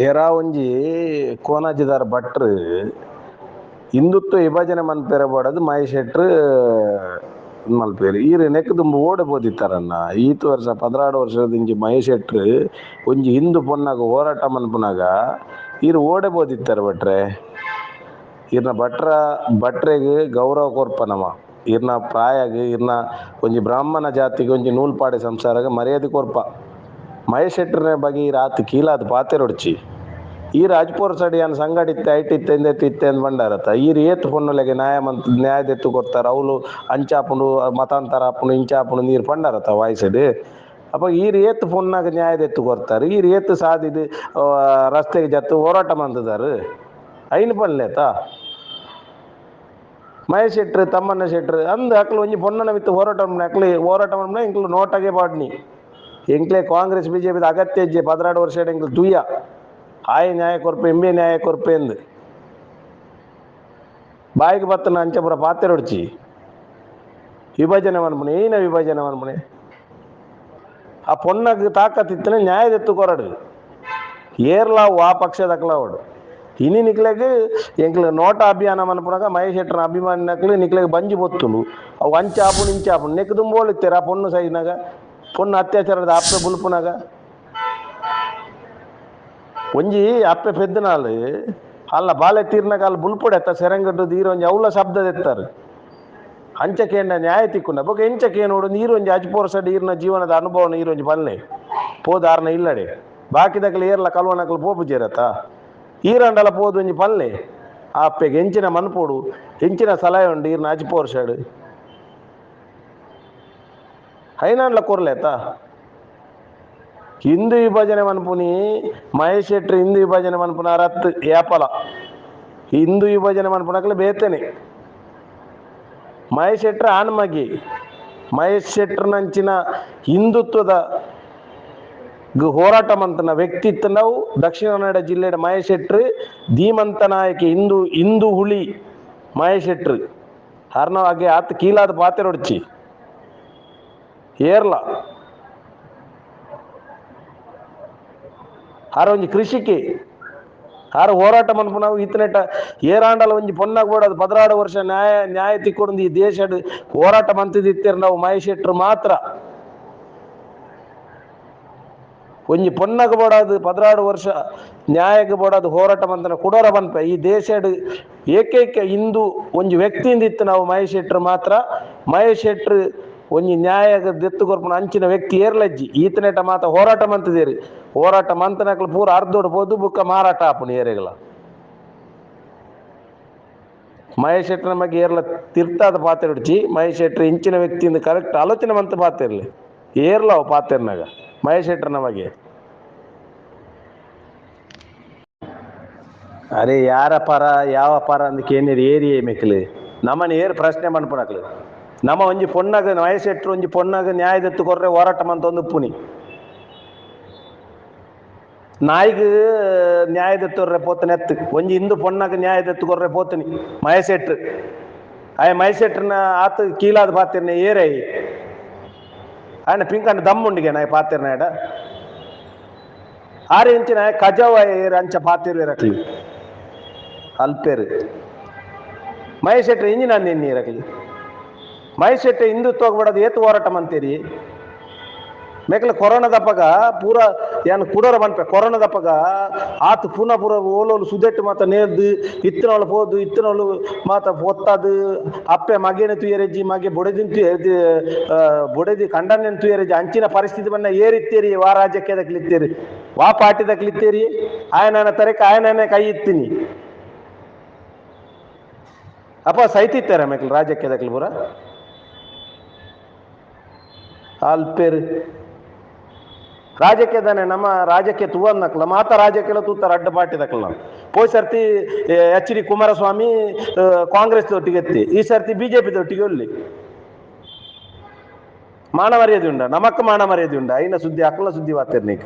ಏರ ಒಂಜಿ ಕೋನಾಜಿದಾರ್ ಭಟ್ರು ಹಿಂದುತ್ವ ವಿಭಜನೆ ಮನ್ಪೆರೆ ಬೋಡದು ಮಹೇಶ್ ಶೆಟ್ರು ಇದ್ ಮಲ್ಪೆರ್ ಈರ್ ನೆಕ್ ದುಂಬು ಓಡೆ ಬೋದಿತ್ತಾರನ್ನ ಈತ್ ವರ್ಷ ಪದ್ರಾಡು ವರ್ಷದ ಇಂಚಿ ಮಹೇಶ್ ಶೆಟ್ರು ಒಂಜಿ ಹಿಂದು ಪೊನ್ನಾಗ ಹೋರಾಟ ಮನ್ಪುನಾಗ ಈರ್ ಓಡೆ ಬೋದಿತ್ತಾರೆ ಭಟ್ರೆ ಇರ್ನ ಭಟ್ರ ಭಟ್ರೆಗ್ ಗೌರವ ಕೊರ್ಪ ನಮ ಇರ್ನ ಪ್ರಾಯಗ್ ಇರ್ನ ಒಂಜಿ ಬ್ರಾಹ್ಮಣ ಜಾತಿಗೆ ಒಂಜಿ ನೂಲ್ಪಾಡೆ ಸಂಸಾರಗ್ ಮರ್ಯಾದೆ ಕೊರ್ಪ ಮಹೇಶ್ ಶೆಟ್ರನ ಬಗ್ಗೆ ರಾತ್ರಿ ಕೀಲಾದ ಪಾತೆ ಪಾತೆರೊಡ್ಚಿ ಈ ರಾಜ್ಪುರ ಸಡಿ ಅನ್ ಸಂಗಡಿತ್ತೆ ಐಟ್ ಇತ್ತೆ ಇಂದೆತ್ ಇತ್ತೆ ಅಂದ್ ಬಂಡಾರತ ಈರ್ ಏತ್ ಪೊನ್ನುಲೆಗೆ ನ್ಯಾಯ ಮಂತ್ ನ್ಯಾಯ ದೆತ್ತು ಕೊಡ್ತಾರ. ಅವ್ಲು ಅಂಚಾಪುಂಡು, ಮತಾಂತರ ಆಪುಂಡು ಇಂಚಾಪುಂಡು ನೀರು ಪಂಡಾರತ ವಾಯ್ಸಡ್. ಅಪ್ಪ ಈರ್ ಏತ್ ಫೋನ್ನಾಗ ನ್ಯಾಯ ದೆತ್ತು ಕೊರ್ತಾರೆ ಈರ್ ಏತ್ ರಸ್ತೆಗೆ ರಸ್ತೆಗ್ ಜತ್ತು ಹೋರಾಟ ಮಂದಿದಾರೆ. ಐನ್ ಪನ್ಲೇತ ಮಹೇಶ್ ಶೆಟ್ರು ತಮ್ಮಣ್ಣ ಶೆಟ್ರು ಅಂದ್ ಅಕ್ಲು ಒಂಜಿ ಪೊನ್ನನ ವಿತ್ತು ಹೋರಾಟ ಅಕ್ಲೆ ಹೋರಾಟ ಮನ್ಪುನ ಇಂಕ್ಲು ನೋಟಗೆ ಪಾಡ್ನಿ ಎಂಕ್ಲೆ ಕಾಂಗ್ರೆಸ್ ಬಿಜೆಪಿದ ಅಗತ್ಯ ಇಜ್ಜೆ ಪದ್ರಾಡು ವರ್ಷ ಎಂಕ್ಲು ತುಯ್ಯ ಆಯ್ ನ್ಯಾಯ ಕೊರ್ಪೆ ಎಂಬೆ ನ್ಯಾಯ ಕೊರ್ಪೆ ಎಂದು ಬಾಯಿಗೆ ಬತ್ತನ ಅಂಚಪುರ ಪಾತೆರೊಡ್ಚಿ ವಿಭಜನೆ ಮನ್ಪುನೆ ಏನ ವಿಭಜನೆ ಮನ್ಪುನೆ ಆ ಪೊನ್ನಗ್ ತಾಕತ್ತಿತ್ತನೆ ನ್ಯಾಯ ದೆತ್ತು ಕೊರಡು ಏರ್ಲಾವು ಆ ಪಕ್ಷದಕ್ಲಾವಡು ಇನಿ ನಿಕ್ಲೆಗ್ ಎಂಕ್ಲೆ ನೋಟ ಅಭಿಯಾನ ಮನ್ಪುನಾಗ ಮಹೇಶ್ ಶೆಟ್ರನ ಅಭಿಮಾನಿ ನಕ್ಲೆ ನಿಕ್ಲೆಗ್ ಬಂಜಿ ಬೊತ್ತುಂಡು ಅವು ಅಂಚಾಪುಂಡು ಇಂಚಾಪುಂಡು ನೆಕ್ ದುಂಬೋಳಿತ್ತೇರ ಆ ಪೊನ್ನು ಸೈಜ್ನಾಗ ಪೊನ್ನು ಅತ್ಯಾಚಾರದ ಅಪ್ಪೆ ಬುಲ್ಪುನಾಗ ಒಂಜಿ ಅಪ್ಪೆ ಪೆದ್ದನಾಲ್ ಅಲ್ಲ ಬಾಲೆ ತೀರ್ನಾಗ ಅಲ್ಲಿ ಬುಲ್ಪುಡೆತ್ತ ಸೆರಂಗಡ್ಡು ದೀರ ಒಂಜಿ ಅವಲ ಶಬ್ದ ದೆತ್ತಾರೆ ಅಂಚಕೇಂಡ ನ್ಯಾಯ ತಿಕ್ಕುಂಡ ಬೊಕ ಎಂಚಕೆ ನೋಡು ನೀರು ಒಂಜಿ ಅಜ್ಪೋರ ಸಡ್ ಈರ್ನ ಜೀವನದ ಅನುಭವ ನೀರು ಒಂಜಿ ಪನ್ಲೆ ಪೋದು ಆರ್ನ ಇಲ್ಲಡೆ ಬಾಕಿದಕ್ಲೆ ಏರ್ಲ ಕಲ್ವನಕ್ಲು ಪೋಪು ಜೇರತ ಈರಂಡಲ ಪೋದು ಒಂಜಿ ಪನ್ಲೆ ಆ ಅಪ್ಪೆಗೆ ಎಂಚಿನ ಮನ್ಪೋಡು ಎಂಚಿನ ಸಲಹೆ ಉಂಡು ಹೈನಾನ್ಲ ಕೊರ್ಲೇತ ಹಿಂದೂ ವಿಭಜನೆ ಮನ್ಪುನಿ, ಮಹೇಶ್ ಶೆಟ್ರು ಹಿಂದೂ ವಿಭಜನೆ ಮನ್ಪುನ ರತ್ ಏಪಲ ಹಿಂದೂ ವಿಭಜನೆ ಮನ್ಪುನಕ್ಲೆ ಬೇತೇನೆ. ಮಹೇಶ್ ಶೆಟ್ರ್ ಆನ್ಮಗಿ ಮಹೇಶ್ ಶೆಟ್ರ್ನಂಚಿನ ಹಿಂದುತ್ವದ ಹೋರಾಟ ಮಂತನ ವ್ಯಕ್ತಿತ್ವ ನಾವು ದಕ್ಷಿಣ ಕನ್ನಡ ಜಿಲ್ಲೆಯ ಮಹೇಶ್ ಶೆಟ್ರು, ಧೀಮಂತ ನಾಯಕಿ ಹಿಂದೂ ಹಿಂದೂ ಹುಳಿ ಮಹೇಶ್ ಶೆಟ್ರು. ಹರ್ನ ಹಾಗೆ ಆತ ಕೀಲಾದ ಪಾತೆರೊಡ್ಚಿ ಏರ್ಲ ಆರ ಒಂಜಿ ಕೃಷಿಕಿ ಆರ ಹೋರಾಟ ಮನ್ಪು ನಾವು ಇತ್ತನೆಟ ಏರಾಂಡಲ ಒಂಜಿ ಪೊನ್ನಾಗ ಅದು ಪದರಾಡು ವರ್ಷ ನ್ಯಾಯ ನ್ಯಾಯ ತಿಕ್ಕೊಂಡು ಈ ದೇಶ ಹೋರಾಟ ಮಂತಿದಿತ್ತೇರ್ ನಾವು ಮಹೇಶ್ ಶೆಟ್ರು ಮಾತ್ರ. ಒಂಜಿ ಪೊನ್ನಗ ಬೋಡಾದು ಪದ್ರಾಡು ವರ್ಷ ನ್ಯಾಯಕ್ಕೆ ಬೋಡಾದು, ಹೋರಾಟ ಮಂತನ ಕೊಡೋರ ಬಂತ ಈ ದೇಶಡ್ ಏಕೈಕ ಹಿಂದೂ ಒಂಜಿ ವ್ಯಕ್ತಿಯಿಂದ ಇತ್ತು ನಾವು ಮಹೇಶ್ ಶೆಟ್ರು ಮಾತ್ರ. ಮಹೇಶ್ ಶೆಟ್ರು ಒಂಜಿ ನ್ಯಾಯ ದೆತ್ತು ಕೊರ್ಪುನ ಅಂಚಿನ ವ್ಯಕ್ತಿ ಏರ್ಲಜ್ಜಿ. ಈತನೆಟ ಮಾತ ಹೋರಾಟ ಮಂತದೇರಿ. ಹೋರಾಟ ಮಂತನಕ್ಲು ಪೂರ ಅರ್ಧ ಪೋದು ಬುಕ್ಕ ಮಾರಾಟ ಆಪುನು ಏರೆಗಳ. ಮಹೇಶ್ ಶೆಟ್ರನ ಬಗ್ಗೆ ಏರ್ಲ ತಿರ್ತಾದ ಪಾತೆರಡ್ಚಿ ಮಹೇಶ್ ಶೆಟ್ಟರ್ ಇಂಚಿನ ವ್ಯಕ್ತಿಯಿಂದ ಕರೆಕ್ಟ್ ಆಲೋಚನೆ ಮಂತ ಏರ್ಲ ಅವು ಪಾತೆರ್ನಗ, ಮಹೇಶ್ ಶೆಟ್ರನ ಬಗ್ಗೆ. ಅರೆ ಯಾರ ಪರ, ಯಾವ ಪರ ಅಂದಕ್ಕೆ ಏನೇರಿ ಏರಿ ಮೆಕ್ಲು. ನಮ್ಮನ್ನ ಏರ್ ಪ್ರಶ್ನೆ ಮನ್ಪುನಕ್ಲು ನಮ್ಮ ಒಂಜಿ ಪೊನ್ನಾಗ ವಯಸ್ಸೆಟ್ರು ಒಂಜಿ ಪೊನ್ನಾಗ ನ್ಯಾಯದತ್ತು ಕೊರ್ರೆ ಹೋರಾಟ ಮಂತೊಂದು ಪುನಿ. ನಾಯಿಗೆ ನ್ಯಾಯದತ್ತೋರ್ರೆ ಪೋತನೆ ಎತ್ತು. ಒಂಜಿ ಹಿಂದೂ ಪೊನ್ನಾಗ ನ್ಯಾಯದತ್ತು ಕೊರ್ರೆ ಪೋತನಿ ಮಯಸೆಟ್ರು ಆಯ ಮಯಸೆಟ್ರನ್ನ ಆತ ಕೀಲಾದ ಪಾತಿರ್ನ ಏರೈ. ಆಯ್ನ ಪಿಂಕಂಡು ದಮ್ಮುಂಡಿಗೆ ನಾಯ ಪಾತಿರ್ನ ಎಡ ಆರೆ ಇಂಚಿನ ಕಜಾವ ಏರ್ ಅಂಚ ಪಾತಿರ್ವಿರಕ್ಲಿ ಅಲ್ಪೇರು. ಮಯಸೆಟ್ರ ಇಂಜಿನ ನೀರು ಇರಕ್ಲಿ. ಶೆಟ್ಟಿ ಹಿಂದುತ್ವ ಬಿಡೋದು ಏತು ಹೋರಾಟ ಅಂತೀರಿ? ಮೇಕಲ ಕೊರೋನಾ ದಪ್ಪಗ ಪೂರ ಏನು ಕುಡೋರ ಮನ್ಪೆ ಕೊರೋನಾ ದಪ್ಪಗ ಆತು ಪುನಃ ಪೂರ ಓಲೋಲು ಸುದೆಟ್ಟು ಮಾತ ನೇರ್ದು ಇತ್ತನೋಳು ಹೋದು ಇತ್ತನೋಳು ಮಾತ ಒತ್ತದು ಅಪ್ಪೆ ಮಗೇನ ತುಯರೆಜ್ಜಿ, ಮಗೆ ಬೊಡೆದಿನ ತುಯರೆಜ್ಜಿ ಬೊಡೆದಿ ಕಂಡನೇನು ತುಯರೆಜ್ಜಿ, ಅಂಚಿನ ಪರಿಸ್ಥಿತಿ ಬನ್ನ ಏರಿತ್ತೀರಿ ವಾ ರಾಜ್ಯಕ್ಕೆ ದಕ್ಲಿತ್ತೀರಿ ವಾ ಪಾರ್ಟಿ ದಕ್ಲಿತ್ತೀರಿ ಆಯನ ತರಕ ಆಯನೇ ಕೈ ಇತ್ತೀನಿ ಅಪ್ಪ ಸೈತಿತ್ತಾರೆ ಮೇಕಲ್ ರಾಜ್ಯಕ್ಕೆ ದಕ್ಲಿ ಪೂರ ಅಲ್ಪೇರು. ರಾಜಕ್ಕೆ ತಾನೆ ನಮ್ಮ ರಾಜಕ್ಕೆ ತೂವನ್ನಕ್ಲ ಮಾತ ರಾಜಕೀಯ ತೂತಾರ ಅಡ್ಡ ಪಾಟಿದಕ್ಲ ಹೋಯ್ ಸರ್ತಿ ಎಚ್ ಡಿ ಕುಮಾರಸ್ವಾಮಿ ಕಾಂಗ್ರೆಸ್ ಒಟ್ಟಿಗೆ ಎತ್ತಿ, ಈ ಸರ್ತಿ ಬಿಜೆಪಿ ಒಟ್ಟಿಗೆ ಒಲ್ಲಿ. ಮಾನ ಮರ್ಯಾದೆ ಉಂಡ ನಮಕ್ ಮಾನ ಮರ್ಯಾದೆ ಉಂಡ ಐನ ಸುದ್ದಿ, ಅಕ್ಲ ಸುದ್ದಿ ವಾತಿರ್ ನೀಕ್